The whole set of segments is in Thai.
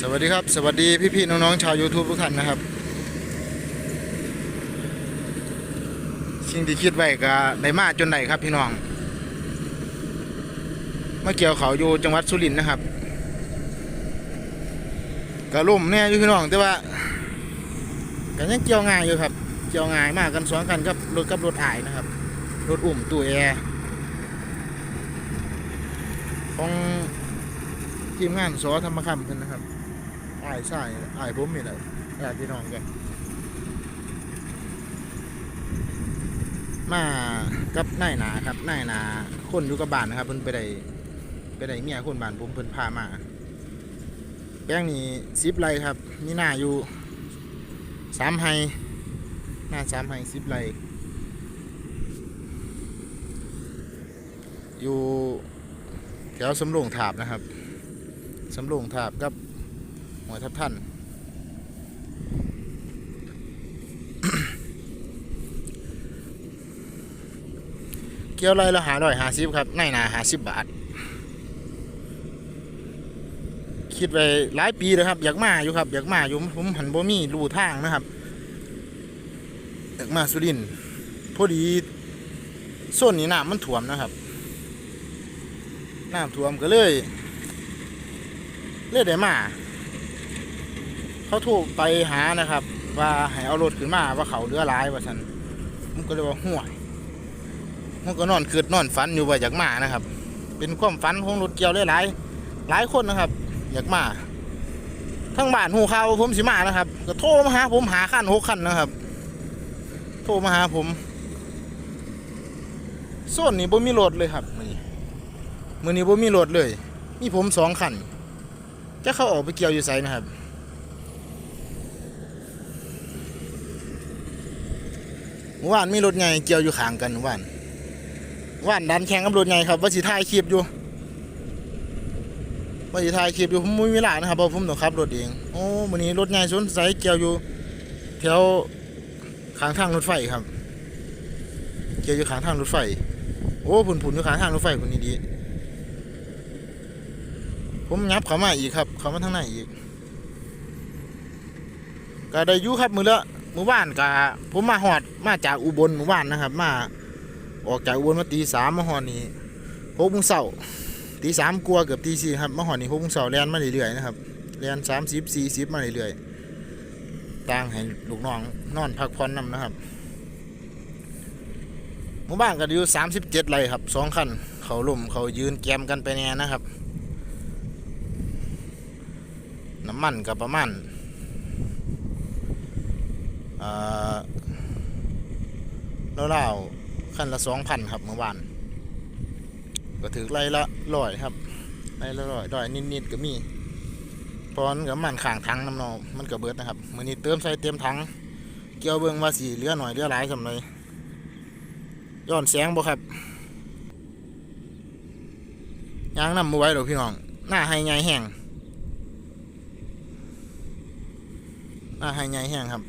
สวัสดีครับ สวัสดีพี่ๆน้องๆชาว YouTube ทุกท่านนะครับ สิ่งที่คิดไว้ก็ได้มาจนได้ครับพี่น้องเมาเกี่ยวเขาอยู่จังหวัดสุรินทร์นะครับก็ล่มแน่อยู่พี่น้องแต่ว่าก็ยังเกี่ยวง่ายอยู่ครับ เกี่ยวง่ายมากกันสองกันกับรถกับรถถ่ายนะครับรถอุ่มตู้แอร์ของทีมงานสอธรรมคำกันนะครับ อายใช่อายผมนี่แหละญาติพี่น้องกันมากับนายนาครับนายนาคนอยู่กับบ้านนะครับเพิ่นไปได้ไปได้เมียคนบ้านผมเพิ่นพามาแป้งนี้สิบไรครับมีหน้าอยู่สามไฮหน้าสามไฮสิบไรอยู่แถวสำโรงถาบนะครับสำโรงถาบกับ หัวทับท่านเกี่ยวไรละหาร้อยหาสิบครับในนาหาสิบบาท คิดไปหลายปีแล้วครับ อยากมาอยู่ครับอยากมาอยู่ผมหันบ่มีรูทางนะครับ อยากมาสุรินทร์พอดีโซนนี้น้ำมันท่วมนะครับน้ำท่วมก็เลย เลยได้มา เขาโทรไปหานะครับ ว่าให้เอารถขึ้นมาว่าเขาเรือร้ายว่าฉันผมก็เลยว่าห่วยมันก็นอนคืดนอนฝันอยู่ว่าอยากมานะครับ เป็นความฝันของรถเกี่ยวหลายหลายคนนะครับ อยากมาทั้งบ้านหูข่าวผมสิมานะครับ ก็โทรมาหาผมหาขั้นหกขั้นนะครับ โทรมาหาผมส่วนนี้บ่มีรถเลยครับมือนี้มือนี้บ่มีรถเลย มีผมสองคันจะเข้าออกไปเกี่ยวอยู่ไสนะครับ เมื่อ ว่านมีรถไงเกี่ยวอยู่ข้างกันเมื่านเมื่านดันแข่งกับรถไงครับว่าสิถ่ายคลิปอยู่ว่าสิถ่ายคลิปอยู่ผมไม่มีเวลานะครับเพราะผมต้องขับรถเองโอ้วันนี้รถไงสนใสเกี่ยวอยู่แถวข้างทางรถไฟครับ เกี่ยวอยู่ข้างทางรถไฟ โอ้ผุนผุนอยู่ข้างทางรถไฟคนนี้ดีผมยับเขามาอีกครับ เขามาทางไหนอีกก็ได้ยู่ครับมือละ เมื่อวานกะผมมาหอดมาจากอุบลเมื่อวานนะครับ มาออกจากอุบลมาตีสามมาหอดนี้หกโมงเช้าตีสามกลัวเกือบตีสี่ครับมาหอดนี้หกโมงเช้าแลนมาเรื่อยๆนะครับแลนสามสิบสี่สิบมาเรื่อยๆต่างให้ลูกน้องนอนพักผ่อนนำนะครับหมู่บ้านก็อยู่สามสิบเจ็ดไรครับสองคันเขาล่มเขายืนแกมกันไปแน่นะครับ น้ำมันกับประมาณ อ่าเล่าวๆขั้นละสองพันครับเมื่อวานก็ถือไรละร้อยครับไรละร้อยร้อยนิดๆก็มีเพราะมันกับมันข่างทังน้ำนองมันก็เบิดนะครับมือนี้เติมใส่เต็มถังเกี่ยวเบิ่งว่าสีเหลือหน่อยเหลือหลายสำเลยย้อนแสงบ่ครับยางนำมาไว้เดี๋ยวพี่น้อง หน้าให้ไงแห้งหน้าให้ไงแห้งครับ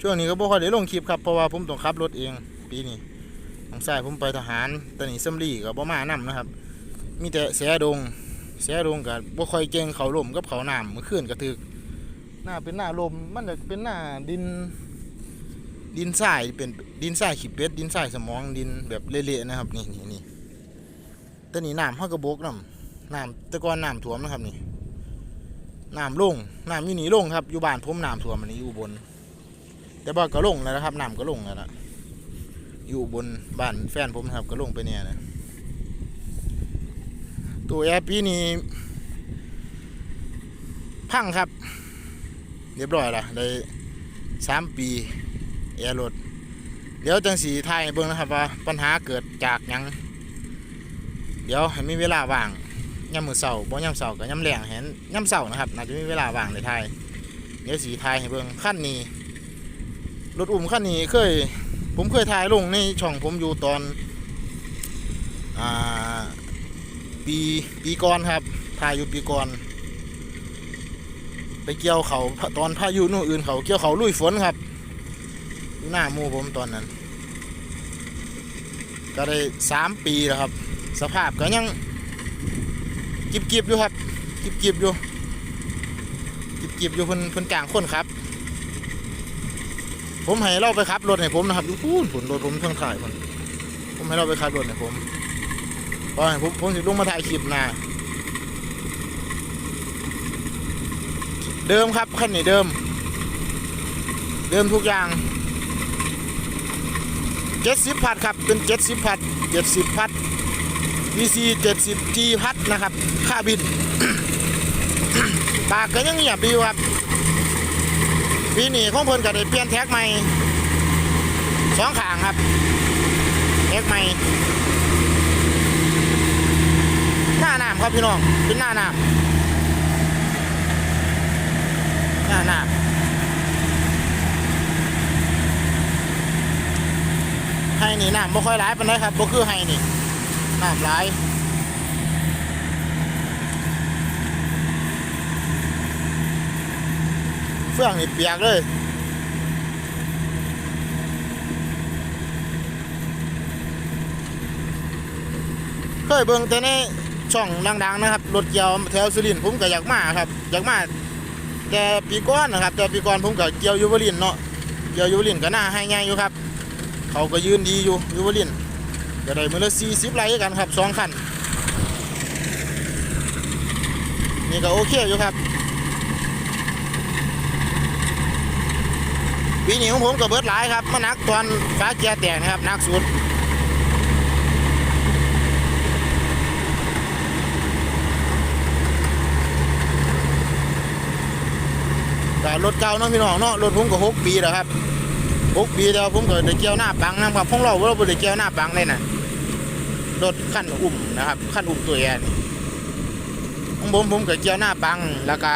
ช่วงนี้ก็บ่ค่อยได้ลงคลิปครับเพราะว่าผมต้องขับรถเอง ปีนี้ทางซ้ายผมไปทหารต่นี่ซัมรีก็บ่มานํนะครับ มีแต่แสดงแสดงกับบ่ค่อยเก่งเขาลมกับเขาน้ำเมื่อคืนก็ถึกหน้าเป็นหน้าลมมันจะเป็นหน้าดิน ดินทรายเป็นดินทรายขีดเป็ดดินทรายสมองดินแบบเละๆนะครับนี่นี่นี่ต่นี่น้ำเฮากระบกน้ำน้ำต่ก่อนน้ำท่วมนะครับนี่น้ำลงน้ำอยู่นี่ลงครับอยู่บ้านผมน้ำท่วมอันนี้อยู่บน แต่ว่าก็ลงแล้วนะครับน้ำก็ลงแล้วนะอยู่บนบ้านแฟนผมนะครับก็ลงไปเนี่ยนะตัวแอปีนี้พังครับ เรียบร้อยละได้สามปีแอร์รถเดี๋ยวจังสีไทยเบิ่งนะครับว่าปัญหาเกิดจากยัง เดี๋ยวให้มีเวลาว่างย่ำมือเสาบ่ย่ำเสากับย่ำแรงเห็นย่ำเสานะครับน่าจะมีเวลาว่างเลยไทยเดี๋ยวสีไทยให้เบิ่งขั้นนี้ รถอุ้มคันนี้เคย ผมเคยถ่ายลงในช่องผมอยู่ตอนอ่าปีปีก่อนครับถ่ายอยู่ปีก่อน ไปเกี่ยวเขาตอนพายุนู่นอื่นเขาเกี่ยวเขาลุยฝนครับหน้ามูผมตอนนั้น ก็ได้สามปีแล้วครับ สภาพก็ยังกิบๆอยู่ครับจิบจิบอยู่จิบจิบอยู่เพิ่นเพิ่นจ้างคนครับ ผมให้เราไปขับรถให้ผมนะครับอยู่พูนผลรถผมเทั้งถ่ายผมผมให้เราไปขับรถให้ผมเพราะให้ผมผมสิลงมาถ่ายคลิปหน้าเดิมครับคันนี้เดิม เดิมทุกอย่างเจ็ดสิบพัดครับ เป็นเจ็ดสิบพัดเจ็ดสิบพัด VC เจ็ดสิบ G พัดนะครับ ค่าบินปากก็ยังเงียบดีครับ ปีนี้ของเพิ่นก็ได้เปลี่ยนแท็กใหม่สองขางครับแท็กใหม่หน้าน้ำครับพี่น้องเป็นหน้าน้ำหน้าน้ำไห้นี่น้ำบ่ค่อยร้ายปานใดครับบ่คือไห้นี่น้ำร้าย เฟื่องนี่เปียกเลยเคยเบิ่งแต่ในช่องดังๆนะครับรถเกี่ยวแถวสุรินทร์ผมก็อยากมาครับอยากมาแต่ปีก่อนนะครับ แต่ปีก่อนผมก็เกี่ยวยู่บรินเนาะเกี่ยวยู่บรินก็น่าให้ง่ายอยู่ครับ เขาก็ยืนดีอยู่ยูวลินก็ได้มือละสี่สิบไร่กันครับสองคันนี่ก็โอเคอยู่ครับ ปีนี้ของผมก็เบิดหลายครับมานักตอนฟ้าเกียร์แตกนะครับหนักสุดแต่รถเก่าเนาะพี่น้องเนาะรถผมก็หกปีแล้วครับหกปีแล้วผมก็ได้เกี่ยวหน้าปังนะครับของเราเราบ่ได้เกี่ยวหน้าปังเลยนะรถขั้นอุ่มนะครับขั้นอุ่มตัวแอนของผมผมก็เกี่ยวหน้าปังแล้วก็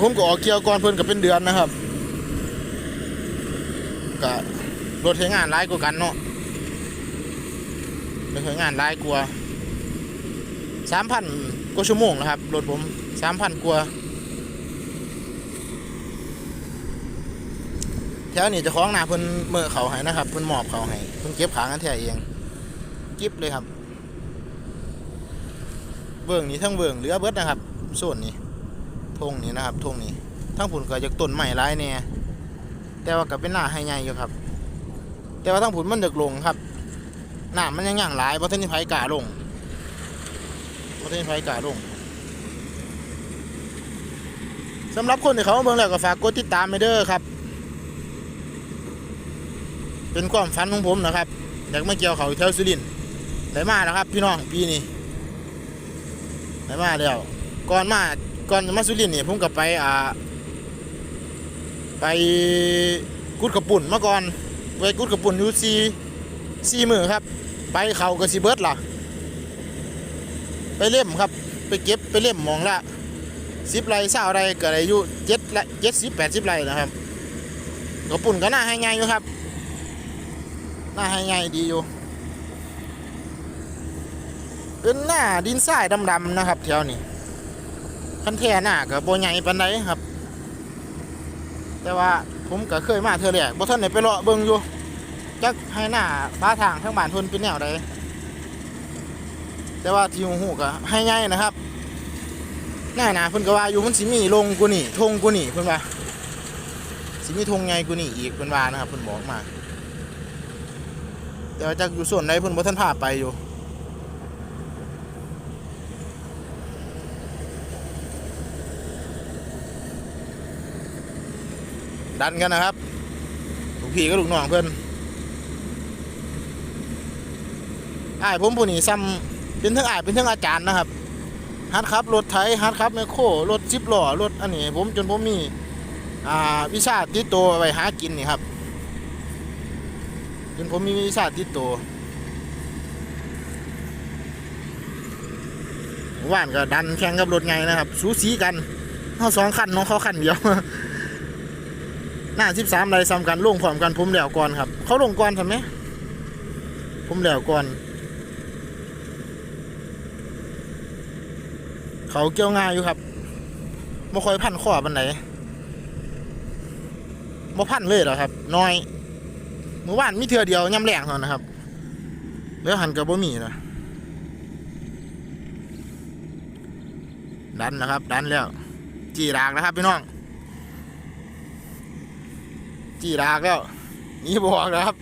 ผมก็ออกเกี่ยวก่อนเพิ่นก็เป็นเดือนนะครับ ก็รถใช้งานหลายกว่ากันเนาะรถใช้งานหลายกว่าสามพันกว่าชั่วโมงนะครับรถผมสามพันกว่าแถวนี้จะคล้องหนาเพิ่นเมื่อเขาให้นะครับเพิ่นมอบเขาให้เพิ่นเก็บขากันแท้เองกิบเลยครับ เบื้องนี้ทั้งเบื้องเหลือเบิดนะครับโซนนี้ทงนี้นะครับทงนี้ทั้งผุนก็จากต้นใหม่ร้ายแน่ย แต่ว่าก็เป็นหน้าให้ใหญ่อยู่ครับ แต่ว่าทั้งผุนมันเดึกลงครับหน้ามันยังย่างหลายเพราะท่านนี่ไผกล้าลงเพราะท่านนี่ไผกล้าลงสำหรับคนที่เขามาเบิ่งแล้วก็ฝากกดติดตามไปเด้อครับ เป็นความฝันของผมนะครับอยากมาเกี่ยวเขาแถวสุรินทร์ได้มาแล้วครับ พี่น้องปีนี้ได้มาแล้วก่อนมาก่อนจะมาสุรินทร์นี่ผมก็ไปอ่า ไปกุดกระปุ่นมาก่อนไปกุดกระปุ่นอยู่ซีซีมือครับ ไปเขากระสีเบิร์ดล่ะ ไปเล่มครับ ไปเก็บไปเล่มหมองละสิบไรเศร้าไรเก็ได้อยู่เจ็ดละเจ็ดสิบแปดสิบไรนะครับกระปุ่นก็น่าให้ไงอยู่ครับน้าให้ไงดีอยู่เป็นหน้าดินทรายดำๆนะครับแถวนี้คันแท่หน้ากับโบใหญ่ปานใดครับ แต่ว่าผมก็เคยมาเธอแรกบ่ท่านไหนไปเลาะเบิ่งอยู่จักให้หน้าฟ้าทางทั้งบ้านทนเป็นแนวใดแต่ว่าที่หูก็ให้ไงนะครับหน้าหนาเพิ่นก็ว่าอยู่มันสิมีลงกูนี่ทงกูนี่เพิ่นว่าสิมีทงไงกูนี่อีกเพิ่นว่านะครับเพิ่นบอกมาเดี๋ยวจะอยู่ส่วนไหนเพิ่นบ่ทันพาไปอยู่ ดันกันนะครับลูกพี่กับลูกน้องเพิ่นอ้ายผมผู้นี้ซ้ำเป็นทั้งอ้ายเป็นทั้งอาจารย์นะครับฮัดครับรถไถฮัดครับแมคโครรถจิบล้อรถอันนี้ ผมจนผมมีอ่าวิชาติดตัวไว้หากินนี่ครับจนผมมีวิชาติดตัวว่านก็ดันแข่งกับรถไงนะครับ สูสีกันเขาสองคันน้องเขาคันเดียว หน้าสิบสามไรซ้ำกันลงพร้อมกันผมแล้วก่อนครับ เขาลงก่อนทำไหมผมแล้วก่อน เขาเกี่ยวง่ายอยู่ครับไม่ค่อยพันข้อปันไหนบ่พันเลยเหรอครับ น้อยเมื่อวานมีเทือเดียวย่ำแรงเท่านะครับ แล้วหันกับบ่มีนะดันแล้วครับ ดันแล้ว จีรากแล้วครับพี่น้อง จีรากแล้วนี่บอกแล้วครับ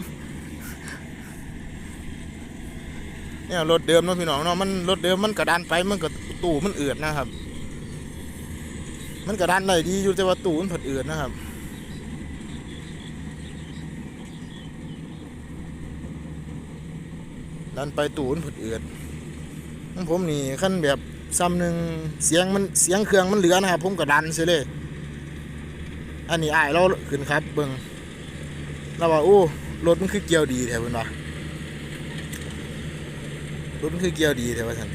เนี่ยรถเดิมเนาะพี่น้องเนาะมันรถเดิมมันกระดานไปมันก็ตู้มันเอือดนะครับ มันกระดานได้ดีอยู่แต่ว่าตู้มันผัดเอือดนะครับดันไปตู้มันผัดเอือดผมนี่ขั้นแบบซ้ำหนึ่งเสียงมันเสียงเครื่องมันเหลือนะครับผมก็ดันเสียเลย อันนี้อายเราขึ้นครับ เบิ่งเราว่าโอ้รถมันคือเกียวดีแถวเพิ่นว่ารถมันคือเกียวดีแถวว่าซั่น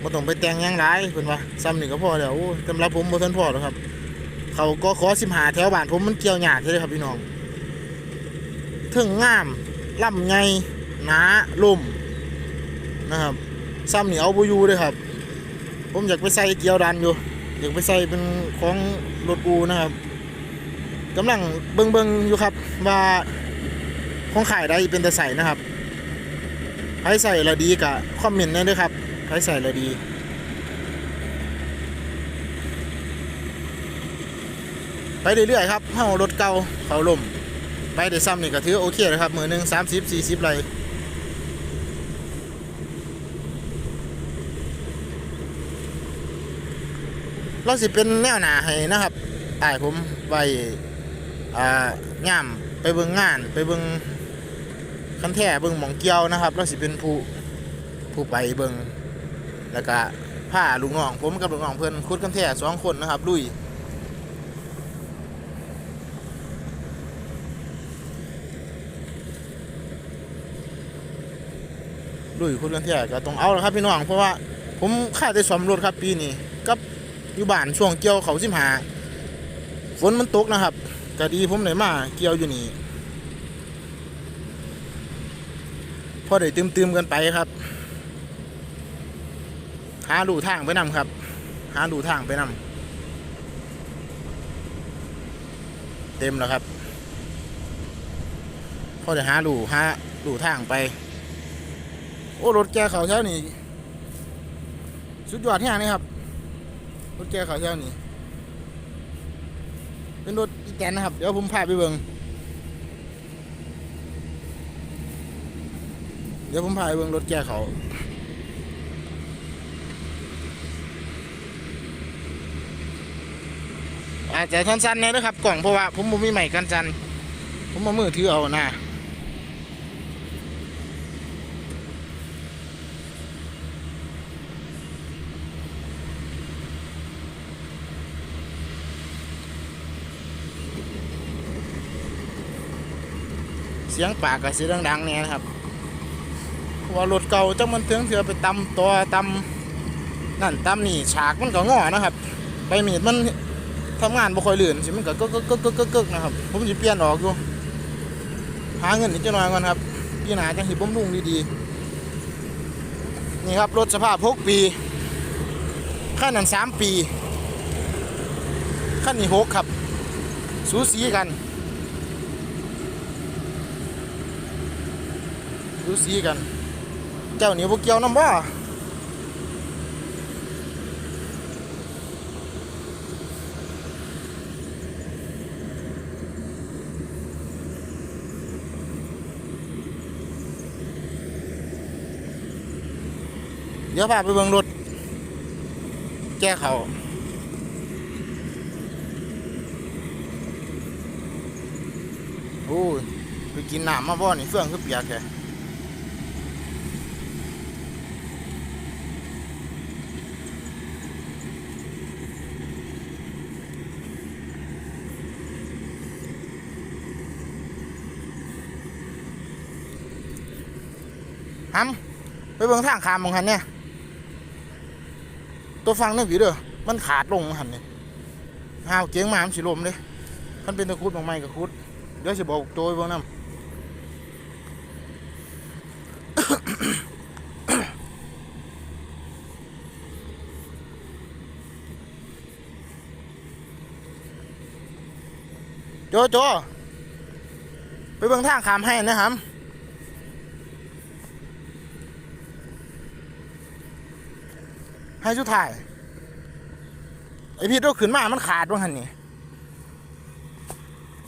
บ่ต้องไปแต่งยังหลายเพิ่อนว่าซ้ำนี่ก็พอแล้วโอ้สำหรับผมบ่ทันพอหรอกครับ เขาก็ขอ15แถวบ้านผมมันเกี่ยวหยากเลยครับพี่น้องถึงงามล่ำไงหนาล่มนะครับซ้ำนี่เอาบ่อยู่เลยครับ ผมอยากไปใส่เกียวดันอยู่ อยากไปใส่เป็นของรถอูนะครับกำลังเบิงเบิงอยู่ครับ ว่าของขายได้เป็นแต่ใส่นะครับใครใส่ละดีกะคอมเมนต์ได้ด้วยครับใครใส่ละดีไปเรื่อยๆครับเฮารถเก่าเขาล่มไปได้ซ้ำนี่ก็ถือโอเคเลยครับมือหนึ่งสามสิบสี่สิบไร เราสิเป็นแนวหนาให้นะครับอ้ายผมไปอ่างามไปเบิ่งงาน ไปเบิ่งคันแท้เบิ่งหมองเกี่ยวนะครับเราสิเป็นผู้ผู้ไปเบิ่งแล้วก็ผ้าลูกน้อง ผมกับลูกน้องเพื่อนคุดคันแท้สองคนนะครับลุยลุยคุณกันเที่ยก็ต้องเอาแล้วครับพี่น้องเพราะว่าผมค่าได้สมรถครับปีนี้ อยู่บ้านช่วงเกี่ยวเขาสิมหาฝนมันตกนะครับก็ดีผมเลยมาเกี่ยวอยู่นี่พอได้ตืมๆกันไปครับ หาดูทางไปนำครับ หาดูทางไปนำเต็มแล้วครับ พอได้หาดูหาดูทางไป โอ้รถแกเขาเช้านี่สุดยอดที่ไหนครับ ถแกเขาเช้านี่เป็นรถอีแตนนะครับ เดี๋ยวผมพาไปเบิงเดี๋ยวผมพาไปเบิงรถแกเขาอาจจะสั้นๆเนี่ยนะครับกล่องเพราะว่าผมบ่มีใหม่กันจันผมมามือถือเอานะ เสียงปากกับเสียงดังๆเนี่ยนะครับว่ารถเก่าจังมันถึงเถือไปตำตัวตำนั่นตำนี่ฉากมันก็งอนะครับใบมีดมันทำงานบ่ค่อยลื่นสิมันก็กึกกึกกึกกึกนะครับผมจะเปลี่ยนออกอยู่หาเงินนิดหน่อยก่อนครับพี่หนาจังสิบ่มรุงดีๆนี่ครับรถสภาพ6ปีขั้นนั้น3ปีขั้นนี้6ครับ สูสีกัน ดูสีกัน เจ้าเนี่พวกเกี่ยวน้ำบ่เดี๋ยวพาไปเบิ่งรถ แก้เขาโอ้ยไปกินน้ำมาบ่นี่เฟื่องคือเปียกแค่ ฮัมไปเบิ่งทางขามมองหันเนี่ยตัวฟังนึกอยู่เด้อมันขาดลงมงหันเนี่ยห้าวเกียงมามันสิลมเลยมันเป็นตะคุดบางไม้กับคุดเดี๋ยวสิบอกโจยเบิ่งน้ำโจโจไปเบิ่งทางขามให้นะครับ ให้สุดท้ายไอพี่ตัวขึ้นมามันขาดว่าหันนี่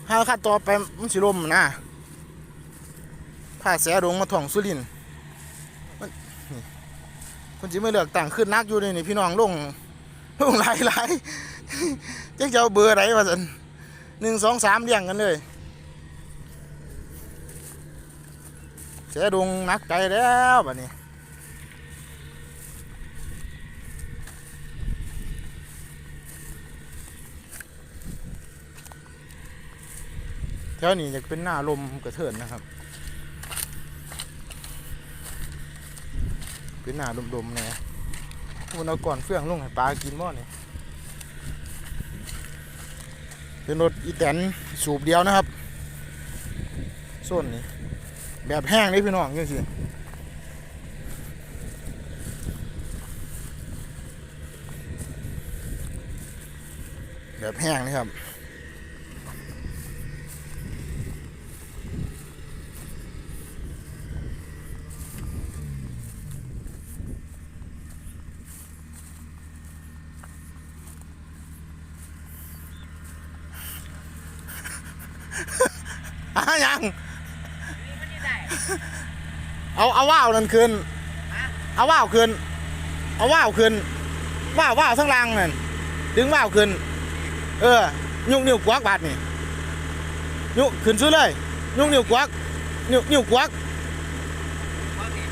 ถ้าขาดต่อไปมันสิลมนะผ้าแสดงมาท่องสุรินมันนี่คนจิไม่เลือกต่างขึ้นนักอยู่นี่นี่พี่น้องลงลงหลายหลายๆจักจะเอาเบอร์อะไรวะสันหนึ่งสองสามเรียงกันเลยเสียดวงนักใจแล้วแบัดนี้ ถวนี้จะเป็นหน้าลมกระเทินนะครับ เป็นหน้าลมๆเนี่ยคุณเอาก่อนเฟื่องลงให้ปลากินบ่เนี่ยเป็นรถอีแตนสูบเดียวนะครับส้นนี่แบบแห้งเลยพี่น้องยังสิแบบแห้งเลยครับ อะยัง เอาเอาว่าวนั่นคืนเอาว่าวคืนเอาว่าวคืนว่าวว่าวทั้งรางนั่นดึงว่าวคืนเออ ยุ่งนิ้วกวักบาดนี่ยุ่งขึ้นซื้อเลย ยุ่งนิ้วกวักนิ้วนิ้วกวัก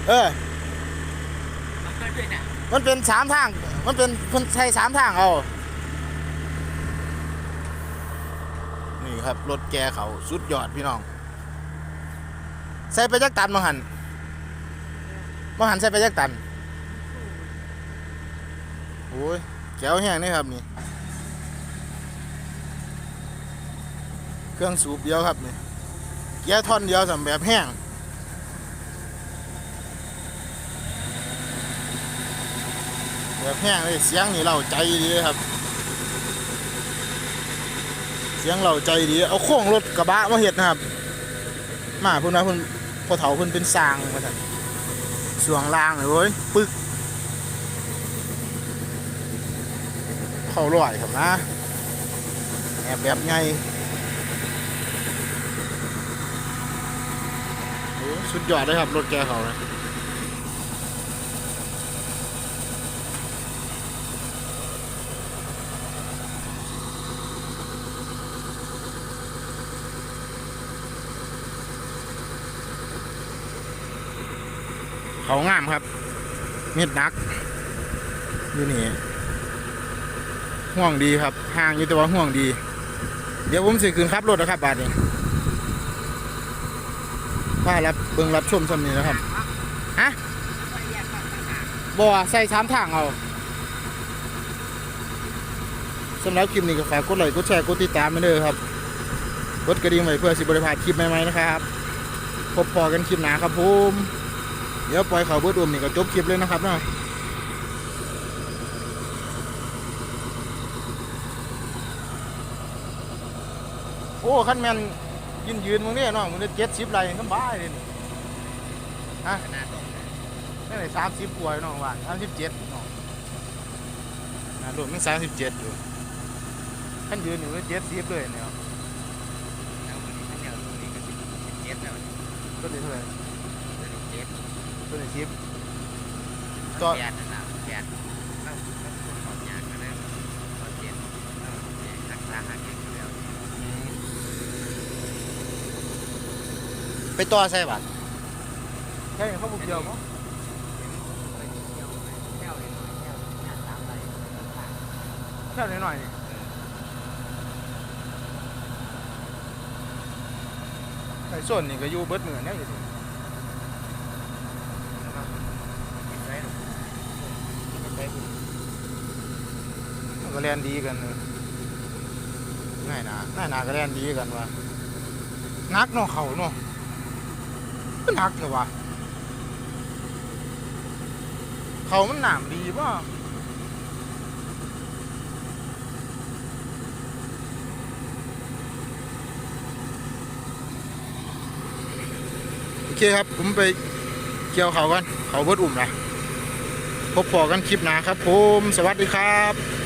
เออ มันเป็นสามทาง มันเป็นคนใช้สามทางเอา ครับ รถแกเขาสุดยอดพี่น้อง ใส่ไปจักตันมังหันมังหันใส่ไปจักตันโอ้ยแก้วแห้งนี่ครับนี่ เครื่องสูบเดียวครับนี่แก้ท่อนเดียวสำแบบแห้งแบบแห้งเลยเสียงนี่เราใจดีเลยครับ เสียงเราใจดี เอาโค้งรถกระบะมาเห็ดนะครับ มาเพุ่นว่าเพุ่นพอเถาเพุ่นเป็นสางมาสั่นสวงล่างเลยเว้ยปึก เข้าร่อยครับนะแอบแบบไงสุดยอดเลยครับ รถแกเขานะ เขางามครับเม็ดนักอยู่นี่ห่วงดีครับห่างอยู่แต่ว่าห่วงดี เดี๋ยวผมสิคืนขับรถนะครับบาทนี้ว่ารับเบิ่งรับชมสำนี้นะครับฮะบ่ใส่สามทางเอาสำหรับคลิปนี้ก็ฝากกดไลค์กดแชร์กดติดตามไปเลยครับกดกระดิ่งไว้เพื่อสิบริพาดคลิปใหม่ๆนะครับ พบพอกันคลิปหนาครับผม ดี๋ยวปล่อยเขาเบิดรวมนี่ก็จบคลิปเลยนะครับเนาะโอ้ขั้นแมนยืนยืนมึงเนี่ยน้องมึงได้เจ็ดสิบไรก็บ้าเลยนี่ฮะนี่ไหนสามสิบกว่าน้องว่าสามสิบเจ็ดน้องนะรวมมันสามสิบเจ็ดอยู่ขั้นยืนอยู่เจ็ดสิบเลยเนี่ยต้นนี้เท่าไหร่ ต้นนี้สิบต่อไปต่อใส่บัตรแค่เขาบุกเดียวมั้งแค่หน่อยๆนี่ไอ้ส่วนนี่ก็อยู่เบิดเหมือนเนี่ยอยู่ดิมัน ก็เรียนดีกันง่ายนะง่ายนะก็เรียนดีกันว่ะนักเนาะเขาเนาะมันนักเถอะวะเขามันหนามดีป่ะโอเคครับ ผมไปเกี่ยวเขากัน เขาเบิดอุ่มนะพบพอกันคลิปหนาครับผม สวัสดีครับ